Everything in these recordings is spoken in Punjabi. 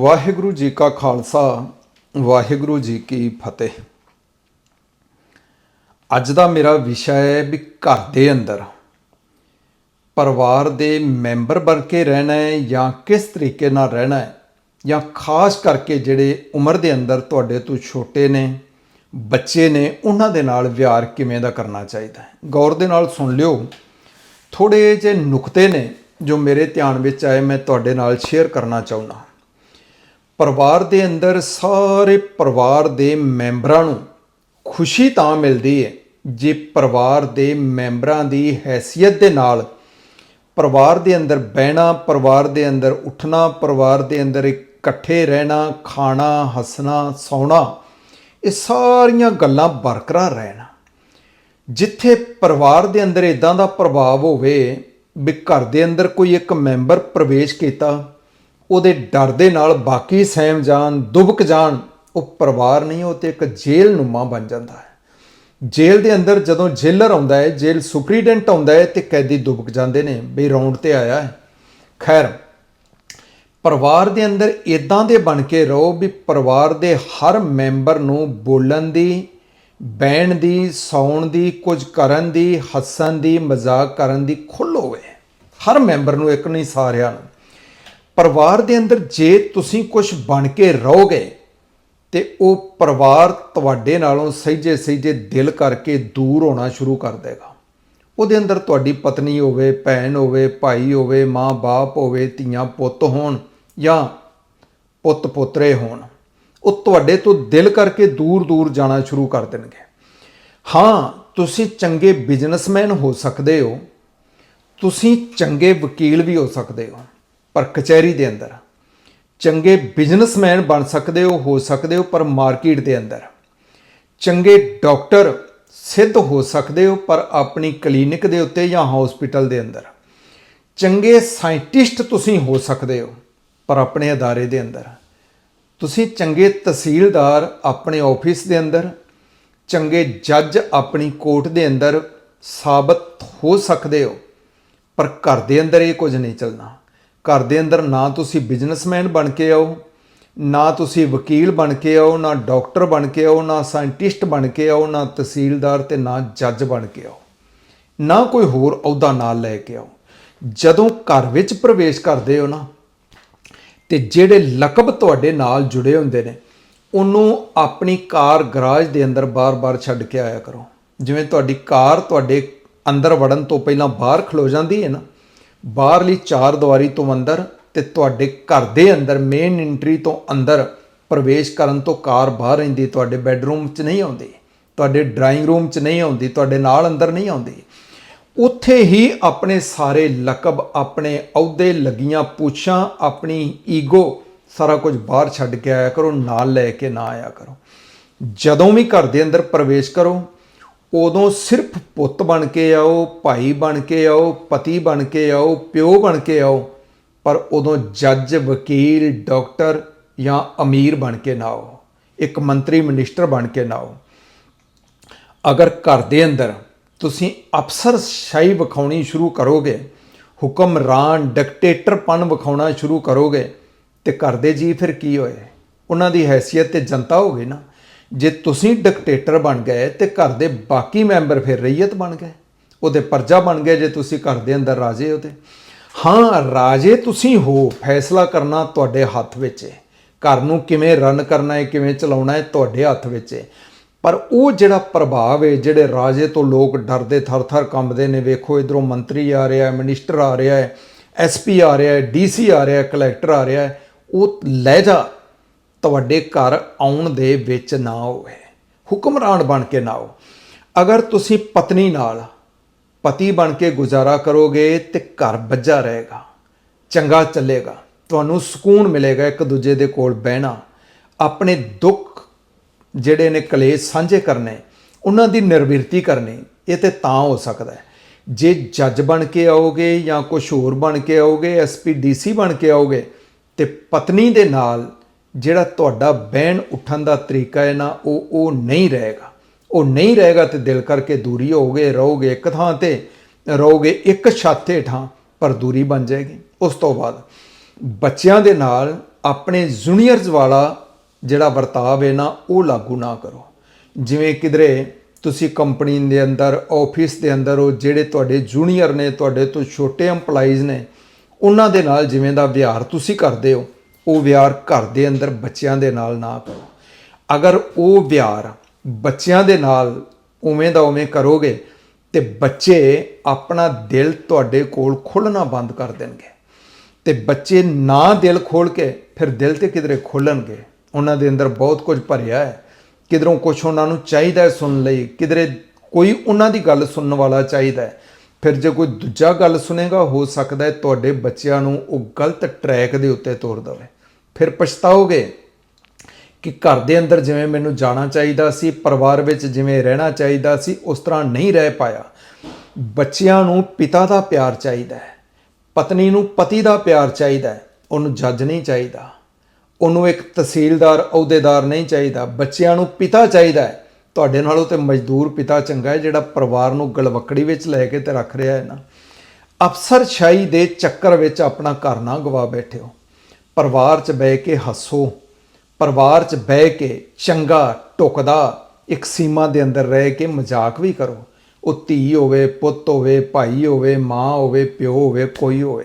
ਵਾਹਿਗੁਰੂ ਜੀ ਕਾ ਖਾਲਸਾ, ਵਾਹਿਗੁਰੂ ਜੀ ਕੀ ਫਤਿਹ। ਅੱਜ ਦਾ ਮੇਰਾ ਵਿਸ਼ਾ ਹੈ ਵੀ ਘਰ ਦੇ ਅੰਦਰ ਪਰਿਵਾਰ ਦੇ ਮੈਂਬਰ ਬਣ ਕੇ ਰਹਿਣਾ ਹੈ ਜਾਂ ਕਿਸ ਤਰੀਕੇ ਨਾਲ ਰਹਿਣਾ ਹੈ ਜਾਂ ਖਾਸ ਕਰਕੇ ਜਿਹੜੇ ਉਮਰ ਦੇ ਅੰਦਰ ਤੁਹਾਡੇ ਤੋਂ ਛੋਟੇ ਨੇ, ਬੱਚੇ ਨੇ, ਉਹਨਾਂ ਦੇ ਨਾਲ ਵਿਹਾਰ ਕਿਵੇਂ ਦਾ ਕਰਨਾ ਚਾਹੀਦਾ ਹੈ? ਗੌਰ ਦੇ ਨਾਲ ਸੁਣ ਲਿਓ। ਥੋੜੇ ਜਿਹੇ ਨੁਕਤੇ ਨੇ ਜੋ ਮੇਰੇ ਧਿਆਨ ਵਿੱਚ ਆਏ, ਮੈਂ ਤੁਹਾਡੇ ਨਾਲ ਸ਼ੇਅਰ ਕਰਨਾ ਚਾਹੁੰਦਾ। ਪਰਿਵਾਰ ਦੇ ਅੰਦਰ ਸਾਰੇ ਪਰਿਵਾਰ ਦੇ ਮੈਂਬਰਾਂ ਨੂੰ ਖੁਸ਼ੀ ਤਾਂ ਮਿਲਦੀ ਹੈ ਜੇ ਪਰਿਵਾਰ ਦੇ ਮੈਂਬਰਾਂ ਦੀ ਹੈਸੀਅਤ ਦੇ ਨਾਲ ਪਰਿਵਾਰ ਦੇ ਅੰਦਰ ਬਹਿਣਾ, ਪਰਿਵਾਰ ਦੇ ਅੰਦਰ ਉੱਠਣਾ, ਪਰਿਵਾਰ ਦੇ ਅੰਦਰ ਇਕੱਠੇ ਰਹਿਣਾ, ਖਾਣਾ, ਹੱਸਣਾ, ਸੌਣਾ, ਇਹ ਸਾਰੀਆਂ ਗੱਲਾਂ ਬਰਕਰਾਰ ਰਹਿਣਾ। ਜਿੱਥੇ ਪਰਿਵਾਰ ਦੇ ਅੰਦਰ ਇਦਾਂ ਦਾ ਪ੍ਰਭਾਵ ਹੋਵੇ ਵੀ ਘਰ ਦੇ ਅੰਦਰ ਕੋਈ ਇੱਕ ਮੈਂਬਰ ਪ੍ਰਵੇਸ਼ ਕੀਤਾ ਉਹਦੇ ਡਰ ਦੇ ਨਾਲ ਬਾਕੀ ਸਹਿਮ ਜਾਣ ਦੁਬਕ ਜਾਣ ਉਹ ਪਰਿਵਾਰ ਨਹੀਂ, ਉਹ ਤੇ ਇੱਕ ਜੇਲ੍ਹ ਨੁਮਾ ਬਣ ਜਾਂਦਾ ਹੈ। ਜੇਲ੍ਹ ਦੇ ਅੰਦਰ ਜਦੋਂ ਜੇਲਰ ਆਉਂਦਾ ਹੈ, ਜੇਲ੍ਹ ਸੁਪਰੀਡੈਂਟ ਆਉਂਦਾ ਹੈ ਤੇ ਕੈਦੀ ਦੁਬਕ ਜਾਂਦੇ ਨੇ ਵੀ ਰੌਂਡ ਤੇ ਆਇਆ ਹੈ। ਖੈਰ, ਪਰਿਵਾਰ ਦੇ ਅੰਦਰ ਇਦਾਂ ਦੇ ਬਣ ਕੇ ਰਹੋ ਵੀ ਪਰਿਵਾਰ ਦੇ ਹਰ ਮੈਂਬਰ ਨੂੰ ਬੋਲਣ ਦੀ, ਬਹਿਣ ਦੀ, ਸੌਣ ਦੀ, ਕੁਝ ਕਰਨ ਦੀ, ਹੱਸਣ ਦੀ, ਮਜ਼ਾਕ ਕਰਨ ਦੀ ਖੁੱਲ੍ਹ ਹੋਵੇ। ਹਰ ਮੈਂਬਰ ਨੂੰ ਇੱਕ ਨਹੀਂ ਸਾਰਿਆਂ ਨੂੰ। ਪਰਿਵਾਰ ਦੇ ਅੰਦਰ ਜੇ ਤੁਸੀਂ ਕੁਝ ਬਣ ਕੇ ਰਹੋਗੇ ਤੇ ਉਹ ਪਰਿਵਾਰ ਤੁਹਾਡੇ ਨਾਲੋਂ ਸਹਿਜੇ ਸਹਿਜੇ ਦਿਲ ਕਰਕੇ ਦੂਰ ਹੋਣਾ ਸ਼ੁਰੂ ਕਰ ਦੇਗਾ। ਉਹਦੇ ਅੰਦਰ ਤੁਹਾਡੀ ਪਤਨੀ ਹੋਵੇ, ਭੈਣ ਹੋਵੇ, ਭਾਈ ਹੋਵੇ ਮਾਂ-ਬਾਪ ਹੋਵੇ, ਧੀਆਂ ਪੁੱਤ ਹੋਣ ਜਾਂ ਪੁੱਤ ਪੁੱਤਰੇ ਹੋਣ, ਉਹ ਤੁਹਾਡੇ ਤੋਂ ਦਿਲ ਕਰਕੇ ਦੂਰ ਦੂਰ ਜਾਣਾ ਸ਼ੁਰੂ ਕਰ ਦੇਣਗੇ। ਹਾਂ, ਤੁਸੀਂ ਚੰਗੇ ਬਿਜ਼ਨਸਮੈਨ ਹੋ ਸਕਦੇ ਹੋ, ਤੁਸੀਂ ਚੰਗੇ ਵਕੀਲ ਵੀ ਹੋ ਸਕਦੇ ਹੋ। ਪਰ ਕਚਹਿਰੀ ਦੇ ਅੰਦਰ। ਚੰਗੇ ਬਿਜ਼ਨਸਮੈਨ ਬਣ ਸਕਦੇ ਹੋ ਹੋ ਸਕਦੇ ਹੋ, ਪਰ ਮਾਰਕੀਟ ਦੇ ਅੰਦਰ। ਚੰਗੇ ਡਾਕਟਰ ਸਿੱਧ ਹੋ ਸਕਦੇ ਹੋ, ਪਰ ਆਪਣੀ ਕਲੀਨਿਕ ਦੇ ਉੱਤੇ ਜਾਂ ਹਸਪੀਟਲ ਦੇ ਅੰਦਰ। ਚੰਗੇ ਸਾਇੰਟਿਸਟ ਤੁਸੀਂ ਹੋ ਸਕਦੇ ਹੋ, ਪਰ ਆਪਣੇ ਅਦਾਰੇ ਦੇ ਅੰਦਰ। ਤੁਸੀਂ ਚੰਗੇ ਤਹਿਸੀਲਦਾਰ ਆਪਣੇ ਆਫਿਸ ਦੇ ਅੰਦਰ, ਚੰਗੇ ਜੱਜ ਆਪਣੀ ਕੋਰਟ ਦੇ ਅੰਦਰ ਸਾਬਤ ਹੋ ਸਕਦੇ ਹੋ, ਪਰ ਘਰ ਦੇ ਅੰਦਰ ਇਹ ਕੁਝ ਨਹੀਂ ਚੱਲਣਾ। ਘਰ ਦੇ ਅੰਦਰ ਨਾ ਤੁਸੀਂ ਬਿਜ਼ਨਸਮੈਨ ਬਣ ਕੇ ਆਓ, ਨਾ ਤੁਸੀਂ ਵਕੀਲ ਬਣ ਕੇ ਆਓ, ਨਾ ਡਾਕਟਰ ਬਣ ਕੇ ਆਓ, ਨਾ ਸਾਇੰਟਿਸਟ ਬਣ ਕੇ ਆਓ, ਨਾ ਤਹਿਸੀਲਦਾਰ ਤੇ ਨਾ ਜੱਜ ਬਣ ਕੇ ਆਓ। ਨਾ ਕੋਈ ਹੋਰ ਅਹੁਦਾ ਨਾਲ ਲੈ ਕੇ ਆਓ। ਜਦੋਂ ਘਰ ਵਿੱਚ ਪ੍ਰਵੇਸ਼ ਕਰਦੇ ਹੋ ਨਾ, ਤੇ ਜਿਹੜੇ ਲਕਬ ਤੁਹਾਡੇ ਨਾਲ ਜੁੜੇ ਹੁੰਦੇ ਨੇ, ਉਹਨੂੰ ਆਪਣੀ ਕਾਰ ਗਰਾਜ ਦੇ ਅੰਦਰ ਬਾਰ-ਬਾਰ ਛੱਡ ਕੇ ਆਇਆ ਕਰੋ। ਜਿਵੇਂ ਤੁਹਾਡੀ ਕਾਰ ਤੁਹਾਡੇ ਅੰਦਰ ਵੜਨ ਤੋਂ ਪਹਿਲਾਂ ਬਾਹਰ ਖਲੋ ਜਾਂਦੀ ਹੈ ਨਾ ਬਾਹਰਲੀ ਚਾਰ ਦੀਵਾਰੀ ਤੋਂ ਅੰਦਰ ਤੇ ਤੁਹਾਡੇ ਘਰ ਦੇ ਅੰਦਰ ਮੇਨ ਐਂਟਰੀ ਤੋਂ ਅੰਦਰ ਪ੍ਰਵੇਸ਼ ਕਰਨ ਤੋਂ ਕਾਰ ਬਾਹਰ ਰਹਿੰਦੀ, ਤੁਹਾਡੇ ਬੈੱਡਰੂਮ 'ਚ ਨਹੀਂ ਆਉਂਦੀ, ਤੁਹਾਡੇ ਡਰਾਇੰਗ ਰੂਮ 'ਚ ਨਹੀਂ ਆਉਂਦੀ, ਤੁਹਾਡੇ ਨਾਲ ਅੰਦਰ ਨਹੀਂ ਆਉਂਦੀ। ਉੱਥੇ ਹੀ ਆਪਣੇ ਸਾਰੇ ਲਕਬ, ਆਪਣੇ ਅਹੁਦੇ ਲੱਗੀਆਂ ਪੂਛਾਂ, ਆਪਣੀ ਈਗੋ ਸਾਰਾ ਕੁਝ ਬਾਹਰ ਛੱਡ ਕੇ ਆਇਆ ਕਰੋ, ਨਾਲ ਲੈ ਕੇ ਨਾ ਆਇਆ ਕਰੋ। ਜਦੋਂ ਵੀ ਘਰ ਦੇ ਅੰਦਰ ਪ੍ਰਵੇਸ਼ ਕਰੋ ਉਦੋਂ ਸਿਰਫ ਪੁੱਤ ਬਣ ਕੇ ਆਓ, ਭਾਈ ਬਣ ਕੇ ਆਓ, ਪਤੀ ਬਣ ਕੇ ਆਓ, ਪਿਓ ਬਣ ਕੇ ਆਓ, ਪਰ ਉਦੋਂ ਜੱਜ, ਵਕੀਲ, ਡਾਕਟਰ ਜਾਂ ਅਮੀਰ ਬਣ ਕੇ ਨਾ ਆਓ, ਇੱਕ ਮੰਤਰੀ, ਮਿਨਿਸਟਰ ਬਣ ਕੇ ਨਾ ਆਓ। ਅਗਰ ਘਰ ਦੇ ਅੰਦਰ ਤੁਸੀਂ ਅਫਸਰ ਸ਼ਾਹੀ ਵਿਖਾਉਣੀ ਸ਼ੁਰੂ ਕਰੋਗੇ ਹੁਕਮਰਾਨ ਡਿਕਟੇਟਰਪਨ ਵਿਖਾਉਣਾ ਸ਼ੁਰੂ ਕਰੋਗੇ, ਤੇ ਘਰ ਦੇ ਜੀ ਫਿਰ ਕੀ ਹੋਏ? ਉਹਨਾਂ ਦੀ ਹੈਸੀਅਤ ਤੇ ਜਨਤਾ ਹੋ ਗਈ ਨਾ। ਜੇ ਤੁਸੀਂ ਡਿਕਟੇਟਰ ਬਣ ਗਏ ਤੇ ਘਰ ਦੇ ਬਾਕੀ ਮੈਂਬਰ ਫਿਰ ਰਈਅਤ ਬਣ ਗਏ, ਉਹਦੇ ਪਰਜਾ ਬਣ ਗਏ ਜੇ ਤੁਸੀਂ ਘਰ ਦੇ ਅੰਦਰ ਰਾਜੇ ਹੋ ਤੇ। ਹਾਂ, ਰਾਜੇ ਤੁਸੀਂ ਹੋ, ਫੈਸਲਾ ਕਰਨਾ ਤੁਹਾਡੇ ਹੱਥ ਵਿੱਚ ਹੈ ਘਰ ਨੂੰ ਕਿਵੇਂ ਰਨ ਕਰਨਾ ਹੈ ਕਿਵੇਂ ਚਲਾਉਣਾ ਹੈ ਤੁਹਾਡੇ ਹੱਥ ਵਿੱਚ ਹੈ ਪਰ ਉਹ ਜਿਹੜਾ ਪ੍ਰਭਾਵ ਹੈ ਜਿਹੜੇ ਰਾਜੇ ਤੋਂ ਲੋਕ ਡਰਦੇ, ਥਰ-ਥਰ ਕੰਬਦੇ ਨੇ, ਵੇਖੋ ਇਧਰੋਂ ਮੰਤਰੀ ਆ ਰਿਹਾ ਹੈ ਮਿਨਿਸਟਰ ਆ ਰਿਹਾ ਹੈ ਐਸਪੀ ਆ ਰਿਹਾ ਹੈ ਡੀਸੀ ਆ ਰਿਹਾ ਹੈ ਕਲੈਕਟਰ ਆ ਰਿਹਾ ਹੈ ਉਹ ਲਹਿਜਾ ਤੁਹਾਡੇ ਘਰ ਆਉਣ ਦੇ ਵਿੱਚ ਨਾ ਹੋਵੇ। ਹੁਕਮਰਾਨ ਬਣ ਕੇ ਨਾ ਹੋ ਅਗਰ ਤੁਸੀਂ ਪਤਨੀ ਨਾਲ ਪਤੀ ਬਣ ਕੇ ਗੁਜ਼ਾਰਾ ਕਰੋਗੇ ਤੇ ਘਰ ਬੱਜਾ ਰਹੇਗਾ, ਚੰਗਾ ਚੱਲੇਗਾ। ਤੁਹਾਨੂੰ ਸਕੂਨ ਮਿਲੇਗਾ ਇੱਕ ਦੂਜੇ ਦੇ ਕੋਲ ਬਹਿਣਾ। ਆਪਣੇ ਦੁੱਖ ਜਿਹੜੇ ਨੇ ਕਲੇਸ਼ ਸਾਂਝੇ ਕਰਨੇ, ਉਹਨਾਂ ਦੀ ਨਿਰਵਿਰਤੀ ਕਰਨੀ, ਇਹ ਤੇ ਤਾਂ ਹੋ ਸਕਦਾ ਹੈ। ਜੇ ਜੱਜ ਬਣ ਕੇ ਆਓਗੇ ਜਾਂ ਕੁਝ ਹੋਰ ਬਣ ਕੇ ਆਓਗੇ ਐਸਪੀ ਡੀਸੀ ਬਣ ਕੇ ਆਓਗੇ ਤੇ ਪਤਨੀ ਦੇ ਨਾਲ ਜਿਹੜਾ ਤੁਹਾਡਾ ਬਹਿਣ ਉੱਠਣ ਦਾ ਤਰੀਕਾ ਹੈ ਨਾ, ਉਹ ਉਹ ਨਹੀਂ ਰਹੇਗਾ। ਉਹ ਨਹੀਂ ਰਹੇਗਾ ਤੇ ਦਿਲ ਕਰਕੇ ਦੂਰੀ ਹੋਗੇ ਰਹੋਗੇ ਇੱਕ ਥਾਂ ਤੇ, ਰਹੋਗੇ ਇੱਕ ਛੱਤ ਹੇਠਾਂ, ਪਰ ਦੂਰੀ ਬਣ ਜਾਏਗੀ। ਉਸ ਤੋਂ ਬਾਅਦ ਬੱਚਿਆਂ ਦੇ ਨਾਲ ਆਪਣੇ ਜੂਨੀਅਰਸ ਵਾਲਾ ਜਿਹੜਾ ਵਰਤਾਵ ਹੈ ਨਾ, ਉਹ ਲਾਗੂ ਨਾ ਕਰੋ। ਜਿਵੇਂ ਕਿਧਰੇ ਤੁਸੀਂ ਕੰਪਨੀ ਦੇ ਅੰਦਰ, ਆਫਿਸ ਦੇ ਅੰਦਰ ਉਹ ਜਿਹੜੇ ਤੁਹਾਡੇ ਜੂਨੀਅਰ ਨੇ, ਤੁਹਾਡੇ ਤੋਂ ਛੋਟੇ EMPLOYEES ਨੇ, ਉਹਨਾਂ ਦੇ ਨਾਲ ਜਿਵੇਂ ਦਾ ਵਿਹਾਰ ਤੁਸੀਂ ਕਰਦੇ ਹੋ ਉਹ ਵਿਹਾਰ ਘਰ ਦੇ ਅੰਦਰ ਬੱਚਿਆਂ ਦੇ ਨਾਲ ਨਾ ਕਰੋ। ਅਗਰ ਉਹ ਵਿਹਾਰ ਬੱਚਿਆਂ ਦੇ ਨਾਲ ਉਵੇਂ ਦਾ ਉਵੇਂ ਕਰੋਗੇ ਤੇ ਬੱਚੇ ਆਪਣਾ ਦਿਲ ਤੁਹਾਡੇ ਕੋਲ ਖੁੱਲਣਾ ਬੰਦ ਕਰ ਦੇਣਗੇ। ਤੇ ਬੱਚੇ ਨਾ ਦਿਲ ਖੋਲ ਕੇ ਫਿਰ ਦਿਲ ਤੇ ਕਿਧਰੇ ਖੋਲਣਗੇ। ਉਹਨਾਂ ਦੇ ਅੰਦਰ ਬਹੁਤ ਕੁਝ ਭਰਿਆ ਹੈ। ਕਿਧਰੋਂ ਕੁਝ ਉਹਨਾਂ ਨੂੰ ਚਾਹੀਦਾ ਹੈ ਸੁਣਨ ਲਈ, ਕਿਧਰੇ ਕੋਈ ਉਹਨਾਂ ਦੀ ਗੱਲ ਸੁਣਨ ਵਾਲਾ ਚਾਹੀਦਾ ਹੈ। ਫਿਰ ਜੇ ਕੋਈ ਦੂਜਾ ਗੱਲ ਸੁਨੇਗਾ, ਹੋ ਸਕਦਾ ਹੈ ਤੁਹਾਡੇ ਬੱਚਿਆਂ ਨੂੰ ਉਹ ਗਲਤ ਟਰੈਕ ਦੇ ਉੱਤੇ ਤੋਰ ਦੇਵੇ। ਫਿਰ ਪਛਤਾਓਗੇ ਕਿ ਘਰ ਦੇ ਅੰਦਰ ਜਿਵੇਂ ਮੈਨੂੰ ਜਾਣਾ ਚਾਹੀਦਾ ਸੀ, ਪਰਿਵਾਰ ਵਿੱਚ ਜਿਵੇਂ ਰਹਿਣਾ ਚਾਹੀਦਾ ਸੀ, ਉਸ ਤਰ੍ਹਾਂ ਨਹੀਂ ਰਹਿ ਪਾਇਆ। ਬੱਚਿਆਂ ਨੂੰ ਪਿਤਾ ਦਾ ਪਿਆਰ ਚਾਹੀਦਾ ਹੈ, ਪਤਨੀ ਨੂੰ ਪਤੀ ਦਾ ਪਿਆਰ ਚਾਹੀਦਾ ਹੈ, ਉਹਨੂੰ ਜੱਜ ਨਹੀਂ ਚਾਹੀਦਾ। ਉਹਨੂੰ ਇੱਕ ਤਹਿਸੀਲਦਾਰ, ਅਹੁਦੇਦਾਰ ਨਹੀਂ ਚਾਹੀਦਾ। ਬੱਚਿਆਂ ਨੂੰ ਪਿਤਾ ਚਾਹੀਦਾ ਹੈ। ਤੁਹਾਡੇ ਨਾਲੋਂ ਤੇ ਮਜ਼ਦੂਰ ਪਿਤਾ ਚੰਗਾ ਹੈ, ਜਿਹੜਾ ਪਰਿਵਾਰ ਨੂੰ ਗਲਵੱਕੜੀ ਵਿੱਚ ਲੈ ਕੇ ਤੇ ਰੱਖ ਰਿਹਾ ਹੈ ਨਾ। ਅਫਸਰਸ਼ਾਹੀ ਦੇ ਚੱਕਰ ਵਿੱਚ ਆਪਣਾ ਘਰ ਨਾ ਗਵਾ ਬੈਠਿਓ। ਪਰਿਵਾਰ 'ਚ ਬਹਿ ਕੇ ਹੱਸੋ। ਪਰਿਵਾਰ 'ਚ ਬਹਿ ਕੇ ਚੰਗਾ, ਟੁਕਦਾ, ਇੱਕ ਸੀਮਾ ਦੇ ਅੰਦਰ ਰਹਿ ਕੇ ਮਜ਼ਾਕ ਵੀ ਕਰੋ। ਉਹ ਧੀ ਹੋਵੇ, ਪੁੱਤ ਹੋਵੇ, ਭਾਈ ਹੋਵੇ, ਮਾਂ ਹੋਵੇ, ਪਿਓ ਹੋਵੇ, ਕੋਈ ਹੋਵੇ।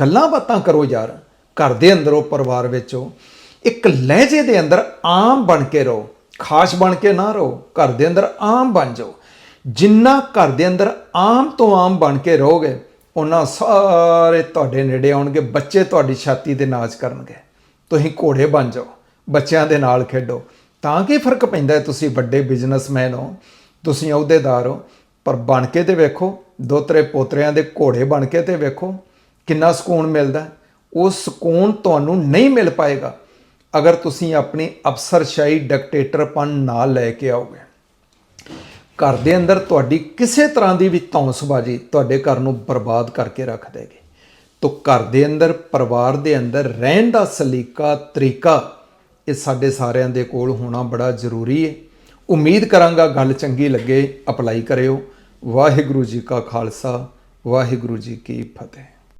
ਗੱਲਾਂ ਬਾਤਾਂ ਕਰੋ ਯਾਰ। ਘਰ ਦੇ ਅੰਦਰੋਂ ਪਰਿਵਾਰ ਵਿੱਚੋਂ ਇੱਕ ਲਹਿਜੇ ਦੇ ਅੰਦਰ ਆਮ ਬਣ ਕੇ ਰਹੋ। ਖਾਸ ਬਣ ਕੇ ਨਾ ਰਹੋ, ਘਰ ਦੇ ਅੰਦਰ ਆਮ ਬਣ ਜਾਓ। ਜਿੰਨਾ ਘਰ ਦੇ ਅੰਦਰ ਆਮ ਤੋਂ ਆਮ ਬਣ ਕੇ ਰਹੋਗੇ, ਉਹਨਾਂ ਸਾਰੇ ਤੁਹਾਡੇ ਨੇੜੇ ਆਉਣਗੇ, ਬੱਚੇ ਤੁਹਾਡੀ ਛਾਤੀ ਤੇ ਨਾਚ ਕਰਨਗੇ। ਤੁਸੀਂ ਘੋੜੇ ਬਣ ਜਾਓ, ਬੱਚਿਆਂ ਦੇ ਨਾਲ ਖੇਡੋ। ਤਾਂ ਕੀ ਫ਼ਰਕ ਪੈਂਦਾ ਤੁਸੀਂ ਵੱਡੇ ਬਿਜ਼ਨਸਮੈਨ ਹੋ, ਤੁਸੀਂ ਅਹੁਦੇਦਾਰ ਹੋ, ਪਰ ਬਣ ਕੇ ਤੇ ਵੇਖੋ ਦੋ ਤਰੇ ਪੋਤਰਿਆਂ ਦੇ ਘੋੜੇ ਬਣ ਕੇ ਤੇ ਵੇਖੋ, ਕਿੰਨਾ ਸਕੂਨ ਮਿਲਦਾ ਉਹ ਸਕੂਨ ਤੁਹਾਨੂੰ ਨਹੀਂ ਮਿਲ ਪਾਏਗਾ। ਅਗਰ ਤੁਸੀਂ ਆਪਣੀ ਅਫਸਰਸ਼ਾਹੀ ਡਿਕਟੇਟਰਪਨ ਨਾਲ ਲੈ ਕੇ ਆਓਗੇ, ਘਰ ਦੇ ਅੰਦਰ ਤੁਹਾਡੀ ਕਿਸੇ ਤਰ੍ਹਾਂ ਦੀ ਵੀ ਧੌਂਸਬਾਜ਼ੀ ਤੁਹਾਡੇ ਘਰ ਨੂੰ ਬਰਬਾਦ ਕਰਕੇ ਰੱਖ ਦੇਗੀ। ਤੋ ਘਰ ਦੇ ਅੰਦਰ, ਪਰਿਵਾਰ ਦੇ ਅੰਦਰ ਰਹਿਣ ਦਾ ਸਲੀਕਾ ਤਰੀਕਾ ਇਹ ਸਾਡੇ ਸਾਰਿਆਂ ਦੇ ਕੋਲ ਹੋਣਾ ਬੜਾ ਜ਼ਰੂਰੀ ਹੈ ਉਮੀਦ ਕਰਾਂਗਾ ਗੱਲ ਚੰਗੀ ਲੱਗੇ, ਅਪਲਾਈ ਕਰਿਓ। ਵਾਹਿਗੁਰੂ ਜੀ ਕਾ ਖਾਲਸਾ, ਵਾਹਿਗੁਰੂ ਜੀ ਕੀ ਫਤਿਹ।